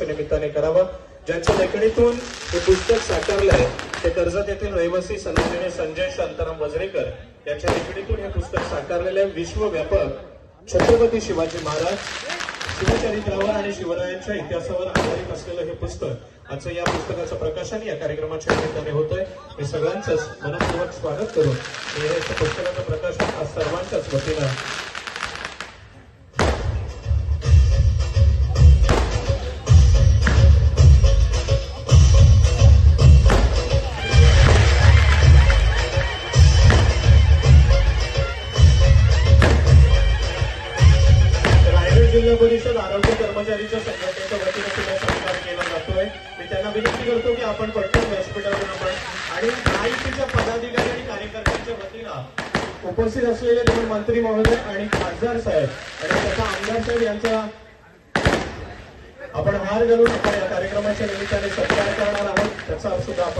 दिनाच्या निमित्ताने करावा. ज्यांच्या लेखणीतून हे पुस्तक साकारलं आहे ते कर्जत येथील रहिवासी सन्माननीय संजय शांताराम वजरेकर यांच्या लेखणीतून हे पुस्तक साकारलेलं आहे विश्वव्यापक छत्रपती शिवाजी महाराज शिवचरित्रावर आणि शिवरायांच्या इतिहासावर आधारित असलेलं हे पुस्तक आजचं या पुस्तकाचं प्रकाशन या कार्यक्रमाच्या निमित्ताने होतंय. मी सगळ्यांचंच मनपूर्वक स्वागत करून हे पुस्तकाचं प्रकाशन आज सर्वांच्याच वतीनं जिल्हा परिषद आरोग्य कर्मचारीच्या संघटनेच्या वतीने सुद्धा सत्कार केला जातोय. मी त्यांना विनंती करतो की आपण पटकन व्यासपीठावर आपण आणि आयटीच्या पदाधिकारी आणि कार्यकर्त्यांच्या वतीनं उपस्थित असलेले दोन मंत्री महोदय आणि खासदार साहेब आणि त्याचा आमदार साहेब यांचा आपण हार घालून आपण या कार्यक्रमाच्या निमित्ताने सत्कार करणार आहोत. त्याचा सुद्धा आपण